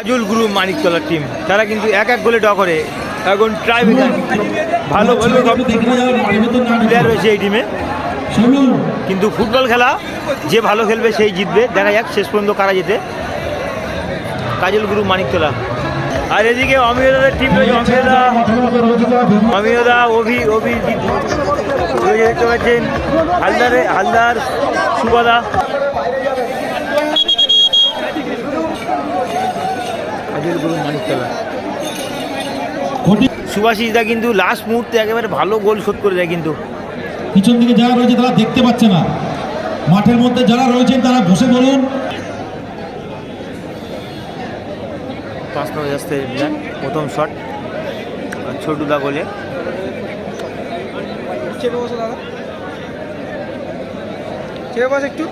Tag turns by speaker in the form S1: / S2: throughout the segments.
S1: আজুল গুরু মানিকতলার team তারা কিন্তু এক এক গোলে ড্র করে। এখন ট্রাই ভালো ভালো প্লেয়ার রয়েছে এই টিমে কিন্তু ফুটবল খেলা, যে ভালো খেলবে সেই জিতবে। দেখা যাক শেষ পর্যন্ত কারা জিতে। কাজল গুরু মানিকতলা। আর এদিকে অমিয়দাদের টিম রয়েছে, অমিয়দা অমিয়দা, অভি অভি দেখতে পাচ্ছেন হালদারে, হালদার, সুবাদা। কাজল গুরু মানিকতলা। কিন্তু লাস্ট মুহূর্তে একেবারে ভালো গোল শোধ করে দেয় কিন্তু।
S2: পিছন দিকে যারা রয়েছে তারা দেখতে পাচ্ছে না। মাঠের মধ্যে যারা রয়েছেন তারা বসে বলুন
S1: পাঁচ নম্বর যাচ্ছে প্রথম শট ছোটুদা গোলে
S3: চেপে বসো দাদা। চেপে বস একটু।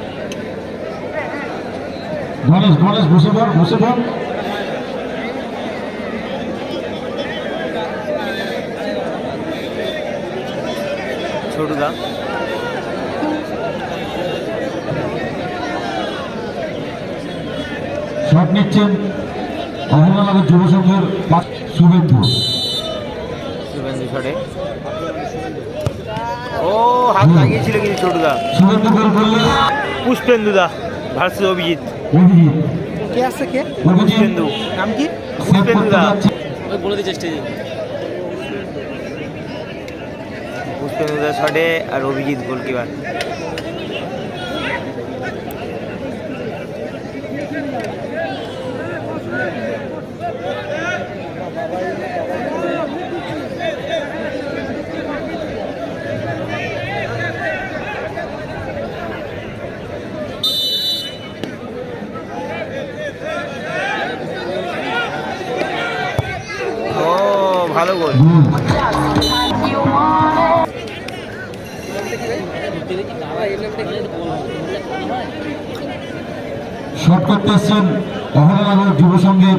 S2: গণেশ গণেশ বসে পড় বসে পড়
S1: ছোটুদা
S2: শট নিচ্ছেন। অহমদাবাদ যুব সংঘের শুভেন্দু।
S1: শুভেন্দু শটে ও হাত লাগিয়েছিল কিন্তু ছোটুদা
S2: শুভেন্দু গোল করলেন
S1: পুষ্পেন্দুদা ভার্সেস অভিজিৎ।
S2: অভিজিৎ।
S3: কে আসছে কে?
S1: পুষ্পেন্দু।
S3: নাম কি?
S2: সেভ করতে যাচ্ছে
S1: পুষ্পেন্দুদা শটে আর অভিজিৎ গোলকিপার ও ভালো গোল
S2: শট করতে এসছেন অহমদাবাদ যুব সংঘের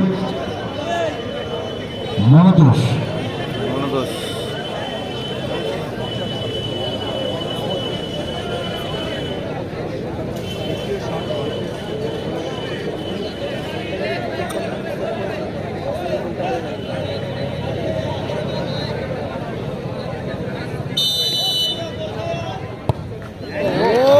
S1: মনোদোষ ও ও ও একেবারে
S2: মনতোষ গোল করলেন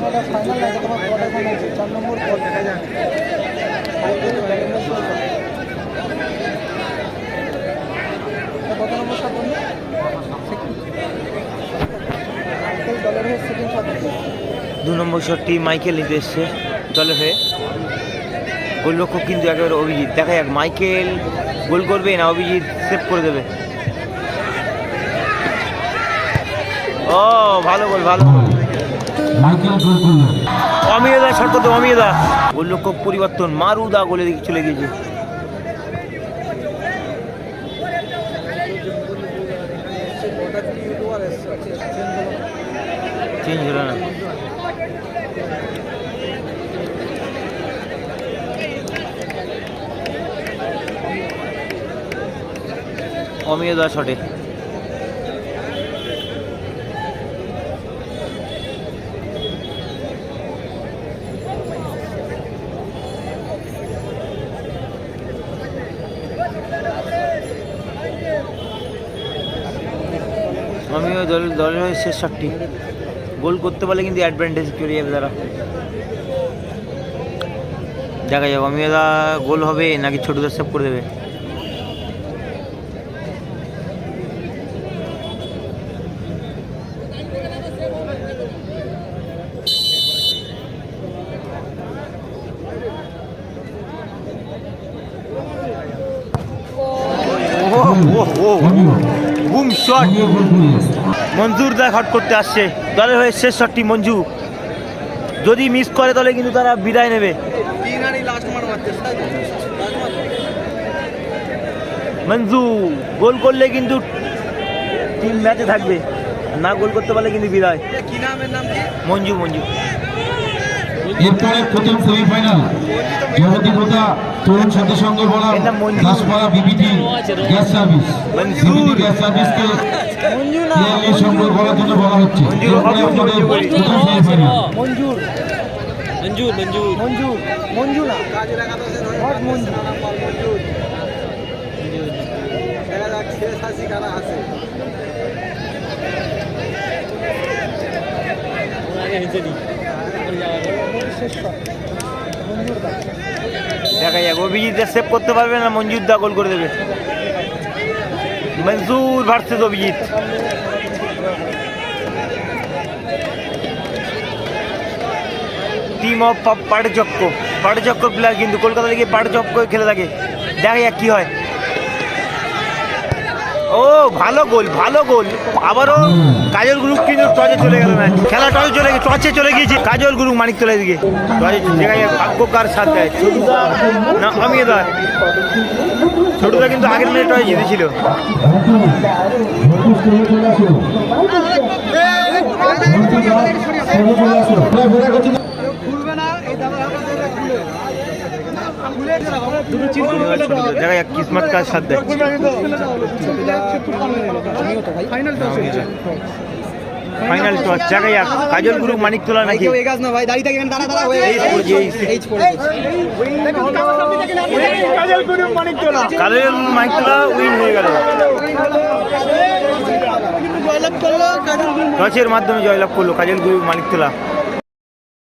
S3: ফাইনাল ফাইনাল চার নম্বর কত নম্বর দলের হয়ে
S1: দু নম্বর শটটি মাইকেল নিতে এসছে দলের হয়ে। গোলরক্ষক কিন্তু একেবারে অভিজিৎ। দেখা যাক, মাইকেল গোল করবে না অভিজিৎ সেভ করে দেবে? ও, ভালো গোল ভালো গোল।
S2: মাইকেল গোল করলেন
S1: অমিয়দা, শর্ত তো অমিয়দা। গোলরক্ষক পরিবর্তন, মারুদা দিকে চলে গিয়েছে। চেঞ্জ হলো না। অমিয়দা রমিও দলের দলের হয়ে শেষ শটটি গোল করতে পারলে কিন্তু অ্যাডভান্টেজ চলে যাবে তারা। দেখা যাবে অমিয়দা গোল হবে নাকি ছোটুদা সেভ করে দেবে। ও ও ও। শট মঞ্জুর দা হট করতে আসছে। দলের হয়ে শেষ শটটি মঞ্জু। যদি মিস করে তাহলে কিন্তু তারা বিদায় নেবে। মঞ্জু গোল করলে কিন্তু টিম ম্যাচে থাকবে। না গোল করতে পারলে কিন্তু বিদায়। মঞ্জু মঞ্জু।
S2: এরপরে প্রথম সেমিফাইনাল। জগতী কোথা তরুণ সাথী সঙ্গে বলা Daspara BBT gas service. BBT gas সার্ভিসকে সংগ্রহ করার জন্য বলা হচ্ছে।
S1: মঞ্জুর,
S2: এরপরে
S1: মঞ্জুর, মঞ্জুর।
S2: প্রথম সেমিফাইনাল।
S3: মঞ্জুর
S4: মঞ্জুর মঞ্জুর
S3: মঞ্জুর মঞ্জু না। নট মঞ্জু।
S4: আগে হেঁচে দিই।
S3: শেষ শট মঞ্জুর দা
S1: দেখা যাক, অভিজিৎ সেভ করতে পারবে না, মঞ্জুর দা গোল করে দেবে। Manjur versus Abhijit. Team of Patchakra Patchakra player কিন্তু কলকাতা থেকে পাটচক্র খেলে থাকে। দেখা যাক কি হয়। ও ভালো গোল ভালো গোল আবারও কাজল গ্রুপ কিন্তু টচে চলে গেল ম্যাচ খেলা টচে চলে গেছে টসে চলে গিয়েছে কাজল গ্রুপ মানিক তোলার দিকে দেখা যাক ভাগ্যকার সাথ দেয় না অমিয়দা ছোটুদা কিন্তু আগের ম্যাচে টসে জিতেছিল
S3: না এই দাদা
S1: দেয়
S3: final toss
S1: Kajal group Manik তোলা নাকি
S3: না ভাই হয়ে
S1: পড়ে
S3: কাজল করে মানিক তোলা
S1: কাজল মানিক তোলা উইন হয়ে গেল মাধ্যমে জয়লাভ করল কাজল গ্রুপ মানিক তোলা।